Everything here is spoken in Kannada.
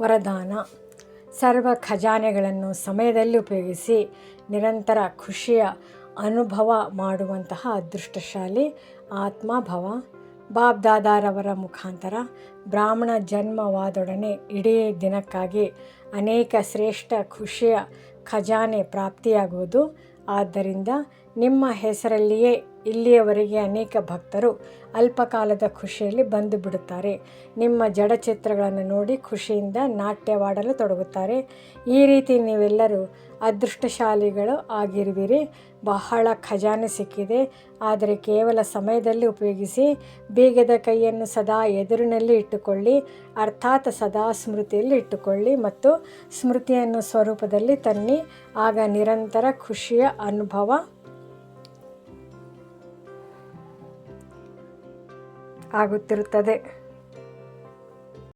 ವರದಾನ. ಸರ್ವ ಖಜಾನೆಗಳನ್ನು ಸಮಯದಲ್ಲಿ ಉಪಯೋಗಿಸಿ ನಿರಂತರ ಖುಷಿಯ ಅನುಭವ ಮಾಡುವಂತಹ ಅದೃಷ್ಟಶಾಲಿ ಆತ್ಮಭವ. ಬಾಬ್ ದಾದಾರವರ ಮುಖಾಂತರ ಬ್ರಾಹ್ಮಣ ಜನ್ಮವಾದೊಡನೆ ಇಡೀ ದಿನಕ್ಕಾಗಿ ಅನೇಕ ಶ್ರೇಷ್ಠ ಖುಷಿಯ ಖಜಾನೆ ಪ್ರಾಪ್ತಿಯಾಗುವುದು. ಆದ್ದರಿಂದ ನಿಮ್ಮ ಹೆಸರಲ್ಲಿಯೇ ಇಲ್ಲಿಯವರೆಗೆ ಅನೇಕ ಭಕ್ತರು ಅಲ್ಪಕಾಲದ ಖುಷಿಯಲ್ಲಿ ಬಂದು ಬಿಡುತ್ತಾರೆ. ನಿಮ್ಮ ಜಡಚಿತ್ರಗಳನ್ನು ನೋಡಿ ಖುಷಿಯಿಂದ ನಾಟ್ಯವಾಡಲು ತೊಡಗುತ್ತಾರೆ. ಈ ರೀತಿ ನೀವೆಲ್ಲರೂ ಅದೃಷ್ಟಶಾಲಿಗಳು ಆಗಿರುವಿರಿ. ಬಹಳ ಖಜಾನೆ ಸಿಕ್ಕಿದೆ. ಆದರೆ ಕೇವಲ ಸಮಯದಲ್ಲಿ ಉಪಯೋಗಿಸಿ ಬೀಗದ ಕೈಯನ್ನು ಸದಾ ಎದುರಿನಲ್ಲಿ ಇಟ್ಟುಕೊಳ್ಳಿ, ಅರ್ಥಾತ್ ಸದಾ ಸ್ಮೃತಿಯಲ್ಲಿ ಇಟ್ಟುಕೊಳ್ಳಿ ಮತ್ತು ಸ್ಮೃತಿಯನ್ನು ಸ್ವರೂಪದಲ್ಲಿ ತನ್ನಿ. ಆಗ ನಿರಂತರ ಖುಷಿಯ ಅನುಭವ ಆಗುತ್ತಿರುತ್ತದೆ.